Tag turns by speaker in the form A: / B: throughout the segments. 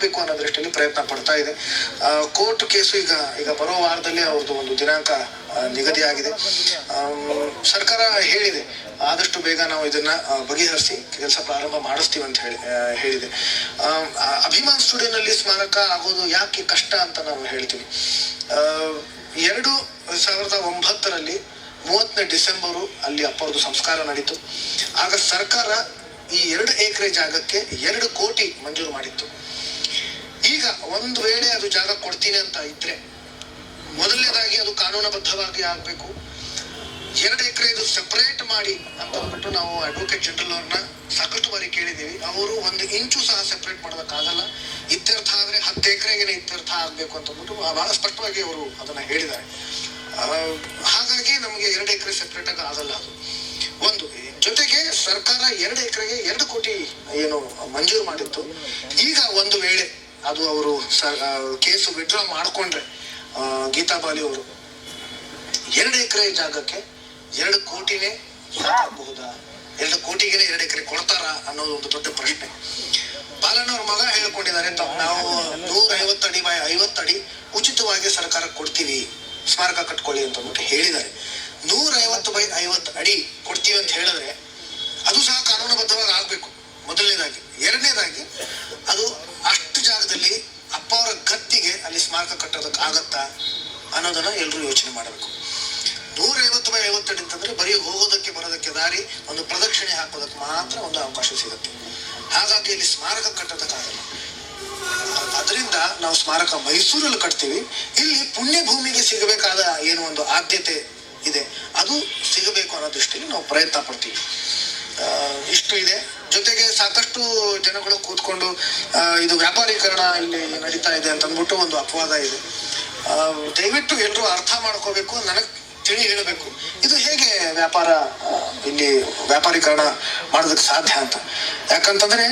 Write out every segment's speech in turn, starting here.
A: ಆಗ್ಬೇಕು ಅನ್ನೋ ದೃಷ್ಟಿಯಲ್ಲಿ ಪ್ರಯತ್ನ ಪಡ್ತಾ ಇದೆ. ಕೋರ್ಟ್ ಕೇಸು ಈಗ ಈಗ ಬರೋ ವಾರದಲ್ಲಿ ಅವ್ರದ್ದು ಒಂದು ದಿನಾಂಕ ನಿಗದಿಯಾಗಿದೆ. ಸರ್ಕಾರ ಹೇಳಿದೆ, ಆದಷ್ಟು ಬೇಗ ನಾವು ಇದನ್ನ ಬಗೆಹರಿಸಿ, ಕೆಲಸ ಪ್ರಾರಂಭ ಮಾಡಿಸ್ತೀವಿ ಅಂತ ಹೇಳಿ ಹೇಳಿದೆ. ಅಭಿಮಾನ್ ಸ್ಟುಡಿಯೋನಲ್ಲಿ ಸ್ಮಾರಕ ಆಗೋದು ಯಾಕೆ ಕಷ್ಟ ಅಂತ ನಾವು ಹೇಳ್ತೀವಿ. ಎರಡು ಸಾವಿರದ ಒಂಬತ್ತರಲ್ಲಿ ಮೂವತ್ತನೇ ಡಿಸೆಂಬರು ಅಲ್ಲಿ ಅಪ್ಪರದು ಸಂಸ್ಕಾರ ನಡೀತು. ಆಗ ಸರ್ಕಾರ ಈ ಎರಡು ಎಕರೆ ಜಾಗಕ್ಕೆ ಎರಡು ಕೋಟಿ ಮಂಜೂರು ಮಾಡಿತ್ತು. ಈಗ ಒಂದು ವೇಳೆ ಅದು ಜಾಗ ಕೊಡ್ತೀನಿ ಅಂತ ಇದ್ರೆ ಮೊದಲನೇದಾಗಿ ಅದು ಕಾನೂನುಬದ್ಧವಾಗಿ ಆಗಬೇಕು. ಎರಡು ಎಕರೆ ಇದು ಸೆಪರೇಟ್ ಮಾಡಿ ಅಂತ ಅಂದ್ಬಿಟ್ಟು ನಾವು ಅಡ್ವೊಕೇಟ್ ಜನರಲ್ ಅವ್ರನ್ನ ಸಾಕಷ್ಟು ಬಾರಿ ಕೇಳಿದೀವಿ ಅವರು ಒಂದು ಇಂಚು ಸಹ ಸೆಪರೇಟ್ ಮಾಡೋದಕ್ಕಾಗಲ್ಲ. ಇತ್ಯರ್ಥ ಆದ್ರೆ ಹತ್ತು ಎಕರೆಗೆ ಇತ್ಯರ್ಥ ಆಗಬೇಕು ಅಂತ ಅಂದ್ಬಿಟ್ಟು ಬಹಳ ಸ್ಪಷ್ಟವಾಗಿ ಅವರು ಅದನ್ನ ಹೇಳಿದ್ದಾರೆ. ಹಾಗಾಗಿ ನಮಗೆ ಎರಡು ಎಕರೆ ಸೆಪರೇಟ್ ಆಗಿ ಆಗಲ್ಲ ಅದು. ಒಂದು, ಜೊತೆಗೆ ಸರ್ಕಾರ ಎರಡು ಎಕರೆಗೆ ಎರಡು ಕೋಟಿ ಏನು ಮಂಜೂರು ಮಾಡಿತ್ತು. ಈಗ ಒಂದು ವೇಳೆ ಅದು ಅವರು ಕೇಸು ವಿಡ್ರಾ ಮಾಡಿಕೊಂಡ್ರೆ ಗೀತಾ ಬಾಲಿ ಅವರು. ಎರಡು ಎಕರೆ ಜಾಗಕ್ಕೆ ಎರಡು ಕೋಟಿನೇ ಸಾಕಾಗಬಹುದಾ ಎರಡು ಕೋಟಿಗೆ ಎರಡು ಎಕರೆ ಕೊಡ್ತಾರ ಅನ್ನೋದು ಒಂದು ದೊಡ್ಡ ಪ್ರಶ್ನೆ. ಬಾಲಣ್ಣವ್ರ ಮಗ ಹೇಳ್ಕೊಂಡಿದ್ದಾರೆ ನಾವು ನೂರ ಐವತ್ತು ಅಡಿ ಬೈ ಐವತ್ತು ಅಡಿ ಉಚಿತವಾಗಿ ಸರ್ಕಾರ ಕೊಡ್ತೀವಿ, ಸ್ಮಾರಕ ಕಟ್ಕೊಳ್ಳಿ ಅಂತ ಅಂದ್ಬಿಟ್ಟು ಹೇಳಿದ್ದಾರೆ. ನೂರ ಐವತ್ತು ಬೈ ಐವತ್ತು ಅಡಿ ಕೊಡ್ತೀವಿ ಅಂತ ಹೇಳಿದ್ರೆ ಅದು ಸಹ ಕಾನೂನುಬದ್ಧವಾಗಿ ಆಗ್ಬೇಕು. ಮೊದಲನೇದಾಗಿ. ಎರಡನೇದಾಗಿ ಅದು ಅಷ್ಟು ಜಾಗದಲ್ಲಿ ಅಪ್ಪ ಅವರ ಗತ್ತಿಗೆ ಅಲ್ಲಿ ಸ್ಮಾರಕ ಕಟ್ಟೋದಕ್ಕೆ ಆಗತ್ತಾ ಅನ್ನೋದನ್ನ ಎಲ್ಲರೂ ಯೋಚನೆ ಮಾಡಬೇಕು. ನೂರ ಐವತ್ತು ಬೈ ಐವತ್ತು ಅಡಿ ಅಂತಂದ್ರೆ ಬರೀ ಹೋಗೋದಕ್ಕೆ ಬರೋದಕ್ಕೆ ದಾರಿ ಒಂದು ಪ್ರದಕ್ಷಿಣೆ ಹಾಕೋದಕ್ಕೆ ಮಾತ್ರ ಒಂದು ಅವಕಾಶ ಸಿಗುತ್ತೆ. ಹಾಗಾಗಿ ಇಲ್ಲಿ ಸ್ಮಾರಕ ಕಟ್ಟೋದಕ್ಕಾಗಲ್ಲ ಅದರಿಂದ ನಾವು ಸ್ಮಾರಕ ಮೈಸೂರಲ್ಲಿ ಕಟ್ತೀವಿ. ಇಲ್ಲಿ ಪುಣ್ಯ ಭೂಮಿಗೆ ಸಿಗಬೇಕಾದ ಏನು ಒಂದು ಆದ್ಯತೆ ಇದೆ, ಅದು ಸಿಗಬೇಕು ಅನ್ನೋ ದೃಷ್ಟಿಯಲ್ಲಿ ನಾವು ಪ್ರಯತ್ನ ಪಡ್ತೀವಿ. ಇಷ್ಟು ಇದೆ. ಜೊತೆಗೆ ಸಾಕಷ್ಟು ಜನಗಳು ಕೂತ್ಕೊಂಡು ಇದು ವ್ಯಾಪಾರೀಕರಣ ಇಲ್ಲಿ ನಡೀತಾ ಇದೆ ಅಂತ ಅಂದ್ಬಿಟ್ಟು ಒಂದು ಅಪವಾದ ಇದೆ. ದಯವಿಟ್ಟು ಎಲ್ಲರೂ ಅರ್ಥ ಮಾಡ್ಕೋಬೇಕು, ನನಗೆ ತಿಳಿ ಹೇಳಬೇಕು. ಇದು ಹೇಗೆ ವ್ಯಾಪಾರ ಇಲ್ಲಿ ವ್ಯಾಪಾರೀಕರಣ ಮಾಡೋದಕ್ಕೆ ಸಾಧ್ಯ ಅಂತ. ಯಾಕಂತಂದ್ರೆ,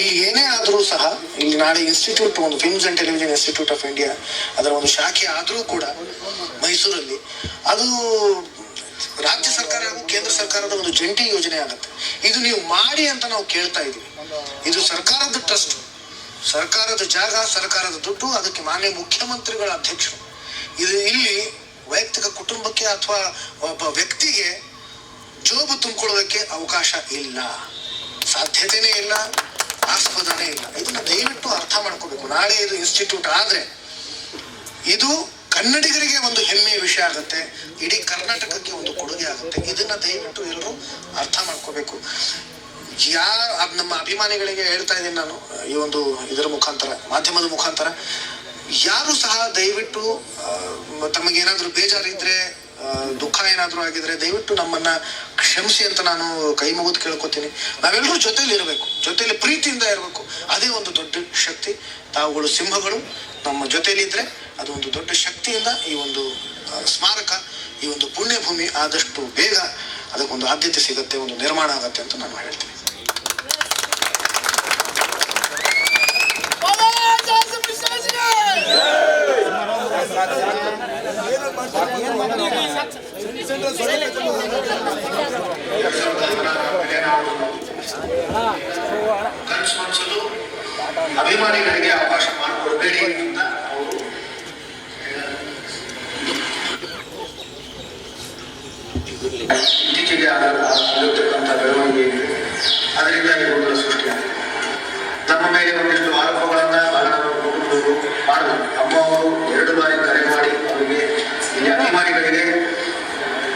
A: ಈ ಏನೇ ಆದರೂ ಸಹ, ಇಲ್ಲಿ ನಾಳೆ ಇನ್ಸ್ಟಿಟ್ಯೂಟ್, ಒಂದು films and television institute of India, ಅದರ ಒಂದು ಶಾಖೆ ಆದರೂ ಕೂಡ ಮೈಸೂರಲ್ಲಿ, ಅದು ರಾಜ್ಯ ಸರ್ಕಾರ ಹಾಗೂ ಕೇಂದ್ರ ಸರ್ಕಾರದ ಒಂದು ಜಂಟಿ ಯೋಜನೆ ಆಗುತ್ತೆ. ಇದು ನೀವು ಮಾಡಿ ಅಂತ ನಾವು ಕೇಳ್ತಾ ಇದೀವಿ ಇದು ಸರ್ಕಾರದ ಟ್ರಸ್ಟ್. ಸರ್ಕಾರದ ಜಾಗ, ಸರ್ಕಾರದ ದುಡ್ಡು, ಅದಕ್ಕೆ ಮಾನ್ಯ ಮುಖ್ಯಮಂತ್ರಿಗಳ ಅಧ್ಯಕ್ಷರು. ಇದು ಇಲ್ಲಿ ವೈಯಕ್ತಿಕ ಕುಟುಂಬಕ್ಕೆ ಅಥವಾ ಒಬ್ಬ ವ್ಯಕ್ತಿಗೆ ಜೋಬು ತುಂಬಿಕೊಳ್ಳೋದಕ್ಕೆ ಅವಕಾಶ ಇಲ್ಲ. ಸಾಧ್ಯತೆನೇ ಇಲ್ಲ, ಆಸ್ಪದನೇ ಇಲ್ಲ. ಇದನ್ನ ದಯವಿಟ್ಟು ಅರ್ಥ ಮಾಡ್ಕೋಬೇಕು. ನಾಳೆ ಇದು ಇನ್ಸ್ಟಿಟ್ಯೂಟ್ ಆದ್ರೆ ಇದು ಕನ್ನಡಿಗರಿಗೆ ಒಂದು ಹೆಮ್ಮೆಯ ವಿಷಯ ಆಗುತ್ತೆ. ಇಡೀ ಕರ್ನಾಟಕಕ್ಕೆ ಆಗುತ್ತೆ. ಇದನ್ನ ದಯವಿಟ್ಟು ಎಲ್ಲರೂ ಅರ್ಥ ಮಾಡ್ಕೋಬೇಕು. ಯಾ ನಮ್ಮ ಅಭಿಮಾನಿಗಳಿಗೆ ಹೇಳ್ತಾ ಇದ್ದೀನಿ ನಾನು, ಈ ಒಂದು ಇದರ ಮುಖಾಂತರ, ಮಾಧ್ಯಮದ ಮುಖಾಂತರ. ಯಾರು ಸಹ ದಯವಿಟ್ಟು ತಮಗೇನಾದ್ರೂ ಬೇಜಾರಿದ್ರೆ ದುಃಖ ಏನಾದರೂ ಆಗಿದ್ರೆ ದಯವಿಟ್ಟು ನಮ್ಮನ್ನ ಕ್ಷಮಿಸಿ ಅಂತ ನಾನು ಕೈ ಮುಗಿದು ಕೇಳ್ಕೊತೀನಿ. ನಾವೆಲ್ಲರೂ ಜೊತೆಯಲ್ಲಿ ಇರಬೇಕು ಜೊತೆಯಲ್ಲಿ ಪ್ರೀತಿಯಿಂದ ಇರಬೇಕು. ಅದೇ ಒಂದು ದೊಡ್ಡ ಶಕ್ತಿ. ತಾವುಗಳು ಸಿಂಹಗಳು, ನಮ್ಮ ಜೊತೆಯಲ್ಲಿ ಇದ್ರೆ ಅದು ಒಂದು ದೊಡ್ಡ ಶಕ್ತಿಯಿಂದ ಈ ಒಂದು ಸ್ಮಾರಕ ಈ ಒಂದು ಪುಣ್ಯ ಭೂಮಿ ಆದಷ್ಟು ಬೇಗ ಅದಕ್ಕೊಂದು ಆದ್ಯತೆ ಸಿಗುತ್ತೆ, ಒಂದು ನಿರ್ಮಾಣ ಆಗುತ್ತೆ ಅಂತ ನಾನು ಹೇಳ್ತೀನಿ. ಅಭಿಮಾನಿಗಳಿಗೆ ಅವಕಾಶ ಮಾಡಿಕೊಡ್ಬೇಡಿ ಅಂತ ಅವರು ಆಗಿರ್ತಕ್ಕಂಥ ಬೆಳವಣಿಗೆ ಇದೆ. ಅದರಿಂದಾಗಿ ಗೊಂದಲ ಸೃಷ್ಟಿಯಾಗಿದೆ ನಮ್ಮ ಮೇಲೆ ಒಂದಿಷ್ಟು ಆರೋಪಗಳನ್ನ ಕುಟುಂಬದವರು ಮಾಡಿದ್ರು ಅಮ್ಮ ಅವರು ಎರಡು ಬಾರಿ ಕರೆ ಮಾಡಿ ಅವರಿಗೆ ಇಲ್ಲಿ ಅಭಿಮಾನಿಗಳಿಗೆ,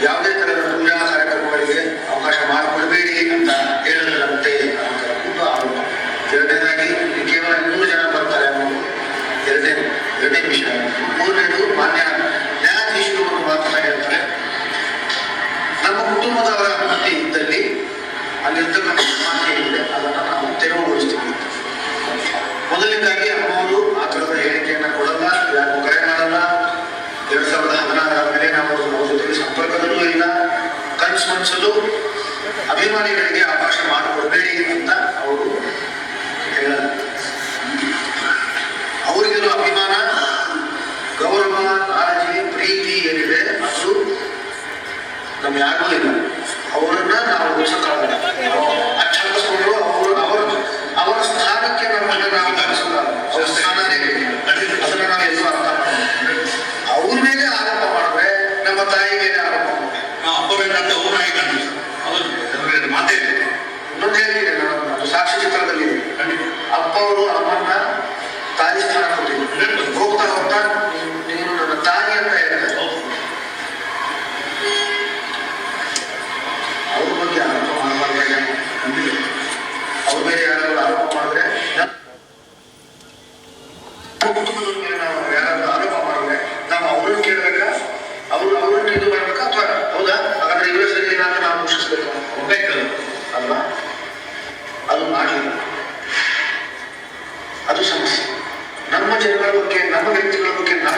A: ಯಾವುದೇ ತರಹದ ಪೂಜಾ ಕಾರ್ಯಕ್ರಮಗಳಿಗೆ ಅವಕಾಶ ಮಾಡಿಕೊಡಬೇಡಿ ಅಂತ ಹೇಳಿದ್ರಂತೆ ಅಂತ ಒಂದು ಆರೋಪ. ಎರಡನೇದಾಗಿ ಕೇವಲ ಇನ್ನೂರು ಜನ ಬರ್ತಾರೆ ಅನ್ನೋದು ಎರಡನೇ ಎರಡನೇ ವಿಷಯ. ಮೂರನೇದು, ಮಾನ್ಯ ನ್ಯಾಯಾಧೀಶರು ಒಂದು ಮಾತನ್ನ ಹೇಳ್ತಾರೆ ನಮ್ಮ ಕುಟುಂಬದವರ ಅನುಮತಿ ಇದ್ದಲ್ಲಿ ಅಲ್ಲಿರ್ತಕ್ಕಂಥ ಸಮಾಜ ಏನಿದೆ ಅದನ್ನು ನಾವು ತೆರವುಗೊಳಿಸ್ತೀವಿ. ಮೊದಲನೇದಾಗಿ ಅಮ್ಮವರು ಆ ಥರದ ಹೇಳಿಕೆಯನ್ನು ಕೊಡಲ್ಲ ಯಾರು ನಮ್ಮ ಯಾರಿಗೂ ಇಲ್ಲ. ಅವರನ್ನ ನಾವು ಉಳಿಸಿಕೊಳ್ಳೋಣ ಅಚ್ಚಳಿಸ್ಕೊಂಡು ಅವರು ಅವರ ಅವರ ಸ್ಥಾನಕ್ಕೆ ನಮ್ಮನ್ನ ನಾವು ಬೆಳೆಸೋಕ್ಕಾಗಲ್ಲ ಅವ್ರ ಸ್ಥಾನನೇ ಬೇರೆ. ಅದನ್ನ ನಾವು ಎಲ್ಲೂ ಅರ್ಥ ಮಾಡ್ಬೇಕು ಅವ್ರ ಮೇಲೆ ಆರೋಪ ಮಾಡಿದ್ರೆ ನಮ್ಮ ತಾಯಿ ಮೇಲೆ ಆರೋಪ ಮಾಡ್ಬೇಕು
B: ನಾವು ಅಪ್ಪ ಬೇಕಂತ ಊರಾಗಿ ಕಾಣ್ತೀವಿ ಹೌದು. ಅದ್ರಲ್ಲಿ ಮಾತೇ
A: ಇನ್ನೊಂದು ಹೇಳಿದೆ ನಾನು. ಸಾಕ್ಷಿ ಚಿತ್ರದಲ್ಲಿ. ಅಪ್ಪ ಅವರು ಅಮ್ಮನ್ನ ತಾಯಿ ಸ್ಥಾನ ಕೊಟ್ಟಿದ್ರು. ಹೋಗ್ತಾ ಹೋಗ್ತಾ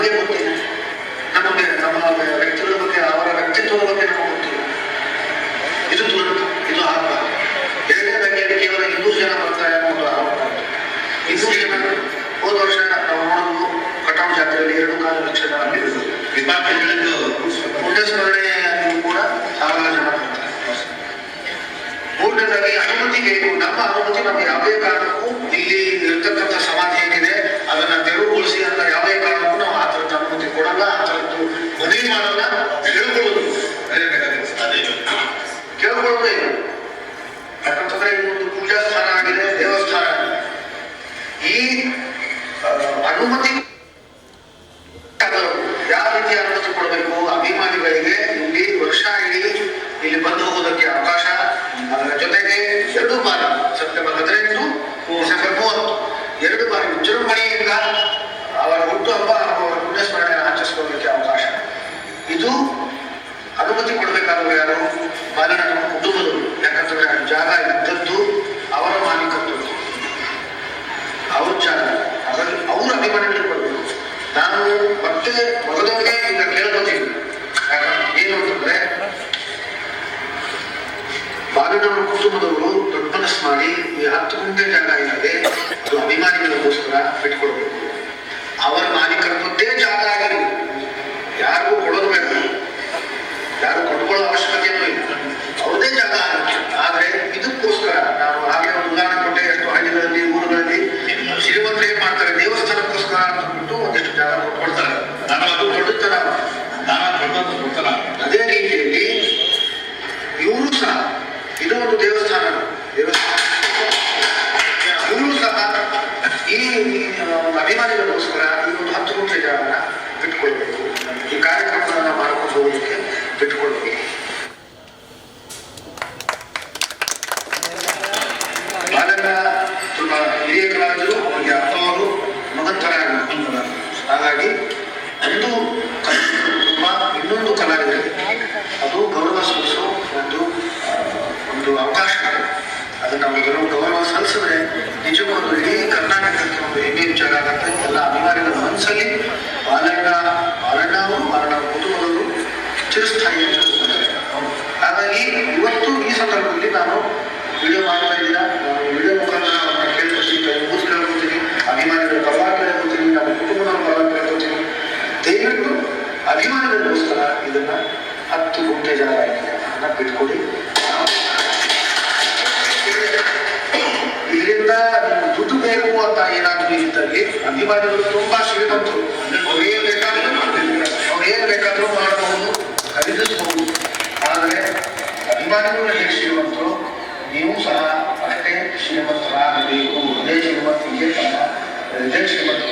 A: ವ್ಯಕ್ತಿಗಳ ಬಗ್ಗೆ ನಮಗೆ ಗೊತ್ತಿಲ್ಲ ನಮಗೆ ನಮ್ಮ ವ್ಯಕ್ತಿಗಳ ಬಗ್ಗೆ ಅವರ ವ್ಯಕ್ತಿತ್ವದ ಬಗ್ಗೆ ನಮಗೆ ಗೊತ್ತಿಲ್ಲ ಇದು ದುರಂತ ಇದು ಆರೋಪ ಎರಡನೇದಾಗಿ ಅಲ್ಲಿ ಕೇವಲ ಇನ್ನೂರು ಜನ ಬರ್ತಾರೆ ಅನ್ನೋದು ಆರೋಪ ಇನ್ನೂರು ಜನ ಹೋದ ವರ್ಷ ನಾವು ನೋಡೋದು ಕಟಾವು ಜಾತ್ರೆಯಲ್ಲಿ ಎರಡು ಕಾಲು ಲಕ್ಷ ಜನ ಅಲ್ಲಿರೋದು
B: ಡಿಪಾರ್ಟ್ಮೆಂಟ್ಗಳಿಂದ
A: ಪುಣ್ಯಸ್ಮರಣೆ ಕೂಡ ಸಾವಿರಾರು ಜನ ಬರ್ತಾರೆ ಮೂರನೇದಾಗಿ ಅನುಮತಿ ಬೇಕು ನಮ್ಮ ಅನುಮತಿ ನಮ್ಗೆ ಯಾವುದೇ ಕಾರಣಕ್ಕೂ ಇಲ್ಲಿ ಇರ್ತಕ್ಕಂಥ ಸಮಾಧಿ ಏನಿದೆ ಅದನ್ನ ತೆರವುಗೊಳಿಸಿ ಅಂತ ಯಾವುದೇ ಕಾರಣಕ್ಕೂ ನಾವು ಆ ಥರದ ಅನುಮತಿ ಕೊಡಲ್ಲ ಆ ಥರದ್ದು ಮನವಿ ಮಾಡಲ್ಲ ಕೇಳ್ಕೊಳ್ಳೋದು
B: ಅದೇ ಬೇಕಾಗುತ್ತೆ. ಅದೇ
A: ಕೇಳ್ಕೊಳ್ಳೋದೇ ಇಲ್ಲ ಯಾಕಂತಂದ್ರೆ ಇದೊಂದು ಪೂಜಾ ಸ್ಥಾನ ಆಗಿದೆ ದೇವಸ್ಥಾನ ಆಗಿದೆ ಈ ಆ, ಅನುಮತಿ ಅದು ಯಾವ ರೀತಿ ಅನುಮತಿ ಕೊಡಬೇಕು ಅಭಿಮಾನಿಗಳಿಗೆ ಇಲ್ಲಿ ವರ್ಷ ಇಡೀ ಇಲ್ಲಿ ಬಂದು ಹೋಗೋದಕ್ಕೆ ಅವಕಾಶ ಅದರ ಜೊತೆಗೆ ಎರಡು ಬಾರಿ ಸೆಪ್ಟೆಂಬರ್ ಹದಿನೆಂಟು ಡಿಸೆಂಬರ್ ಮೂವತ್ತು ಎರಡು ಬಾರಿ ವಿಜೃಂಭಣೆಯಿಂದ ಅವರ ಹುಟ್ಟುಹಬ್ಬ ಹಾಗೂ ಅವರ ಪುಣ್ಯಸ್ಮರಣೆ ಆಚರಿಸ್ಕೊಳ್ಳೋದಕ್ಕೆ ಅವಕಾಶ ಇದು ಅನುಮತಿ ಕೊಡಬೇಕಾದ್ರು ಯಾರು ಬಾಲಿನ ನಮ್ಮ ಕುಟುಂಬದವರು ಯಾಕಂತಂದ್ರೆ ಆ ಜಾಗ ಇದ್ದದ್ದು ಅವರ ಮಾಲೀಕತ್ವ ಅವ್ರ ಜಾಗ ಹಾಗಾಗಿ ಅವ್ರ ಅಭಿಮಾನಿಗಳಿಗೆ ಕೊಡಬೇಕು ನಾನು ಮತ್ತೆ ಮೊದಲನೇ ಈಗ ಕೇಳ್ಕೊತೀನಿ ಯಾಕಂದ್ರೆ ಏನು ಅಂತಂದ್ರೆ ಬಾಲಿನವರ ಕುಟುಂಬದವರು ದೊಡ್ಡ ಮನಸ್ಸು ಮಾಡಿ ಹತ್ತು ಗುಂಟೆ ಜಾಗ ಇಲ್ಲದೆ ಅದು ಅಭಿಮಾನಿಗಳಿಗೋಸ್ಕರ ಬಿಟ್ಕೊಡ್ಬೇಕು ಅವರ ಮಾಲೀಕತ್ವದ್ದೇ ಜಾಗ ಆಗಲಿ ಯಾರಿಗೂ ಕೊಡೋದು ಬೇಡ. ಯಾರು ಕೊಟ್ಕೊಳ್ಳೋ ಅವಶ್ಯಕತೆ ಇಲ್ಲ. ಅವ್ರದೇ ಜಾಗ ಆಗುತ್ತೆ. ಆದ್ರೆ ಇದಕ್ಕೋಸ್ಕರ ನಾವು ಆಗಲೇ ಒಂದು ಉದಾಹರಣೆ ಕೊಟ್ಟೆ ಎಷ್ಟು ಹಳ್ಳಿಗಳಲ್ಲಿ ಊರುಗಳಲ್ಲಿ ಶ್ರೀಮಂತರು ಏನ್ ಮಾಡ್ತಾರೆ ದೇವಸ್ಥಾನಕ್ಕೋಸ್ಕರ ಅಂತ ಬಿಟ್ಟು ಒಂದಿಷ್ಟು ಜಾಗ ಕೊಟ್ಕೊಳ್ತಾರೆ ನಾನು ಅದು ದೊಡ್ಡತನ
B: ದಾನ ಕೊಡೋದು ಗೊತ್ತಲ್ಲ
A: ಅದೇ ರೀತಿಯಲ್ಲಿ ಇವರು ಸಹ ಇದು ಒಂದು ದೇವಸ್ಥಾನ ದೇವಸ್ಥಾನ ಇವರು ಸಹ ಈ ಈ, ಆ, ಅಭಿಮಾನಿಗಳಿಗೋಸ್ಕರ ಈ ಒಂದು ಹತ್ತು ಗುಂಟೆ ಜಾಗನ ಬಿಟ್ಕೊಳ್ಬೇಕು ಈ ಕಾರ್ಯಕ್ರಮಗಳನ್ನ ಮಾಡ್ಕೊಂಡು ಹೋಗೋದಕ್ಕೆ ಬಿಟ್ಕೊಳ್ಬೇಕು ಬಾಲಕ ತುಂಬ ಹಿರಿಯ ಕಲಾವಿದರು ಅವರಿಗೆ ಅಪ್ಪ ಅವರು ಮಗನ್ ಥರ ಆಗಿರ್ತಾರೆ. ಹಾಗಾಗಿ ಒಂದು ಕಲಾವಿದರು ತುಂಬ ಇನ್ನೊಂದು ಕಲಾವಿದರಿಗೆ ಅದು ಗೌರವ ಸಲ್ಲಿಸೋ ಒಂದು ಆ, ಒಂದು ಅವಕಾಶ ಇದೆ ಅದನ್ನ ನಾವು ಗೌರವ ಗೌರವ ಸಲ್ಲಿಸಿದ್ರೆ ನಿಜಕ್ಕೂ ಒಂದು ಇಡೀ ಕರ್ನಾಟಕಕ್ಕೆ ಒಂದು ಹೆಮ್ಮೆ ವಿಚಾರ ಆಗುತ್ತೆ ಎಲ್ಲ ಅಭಿಮಾನಿಗಳ ಮನಸ್ಸಲ್ಲಿ ಬಾಲಣ್ಣ ಬಾಲಣ್ಣ ಅವರು ಬಾಲಣ್ಣ ಅವ್ರ ಕುಟುಂಬದವರು ಚಿರಸ್ಥಾಯಿಯಾಗಿ ಉಳಿದಿದ್ದಾರೆ. ಹಾಗಾಗಿ ಇವತ್ತು ಈ ಸಂದರ್ಭದಲ್ಲಿ ನಾನು ವಿಡಿಯೋ ಮಾಡ್ತಾ ಇದ್ದೀರಾ ನಾನು ವಿಡಿಯೋ ಮುಖಾಂತರ ಅವ್ರನ್ನ ಕೇಳ್ಕೊತೀನಿ ಕೈ ಮುಗಿದು ಕೇಳ್ಕೊತೀನಿ ಅಭಿಮಾನಿಗಳ ಪರವಾಗಿ ಕೇಳ್ಕೊತೀನಿ ನಮ್ಮ ಕುಟುಂಬದವ್ರ ಪರವಾಗಿ ಕೇಳ್ಕೊತೀನಿ ದಯವಿಟ್ಟು ಅಭಿಮಾನಿಗಳಿಗೋಸ್ಕರ ಇದನ್ನ ಹತ್ತು ಗುಂಟೆ ಜಾಗ ಅದನ್ನ ಬಿಟ್ಕೊಡಿ ನಿಮ್ಗೆ ದುಡ್ಡು ಬೇಕು ಅಂತ ಏನಾದ್ರು ಇದ್ದಲ್ಲಿ ಅಭಿಮಾನಿಗಳು ತುಂಬಾ ಶ್ರೀಮಂತರು ಅವ್ರು ಏನ್ ಬೇಕಾದ್ರೂ ಅವ್ರು ಏನ್ ಬೇಕಾದ್ರೂ ಮಾಡಬಹುದು ಖರೀದಿಸಬಹುದು ಆದ್ರೆ ಅಭಿಮಾನಿಗಳು ಹೇಗೆ ಶ್ರೀಮಂತರು ನೀವು ಸಹ ಅಷ್ಟೇ ಶ್ರೀಮಂತರಾಗಬೇಕು. ಅದೇ ಶ್ರೀಮಂತ ಸಹ ಇದೇ ಶ್ರೀಮಂತ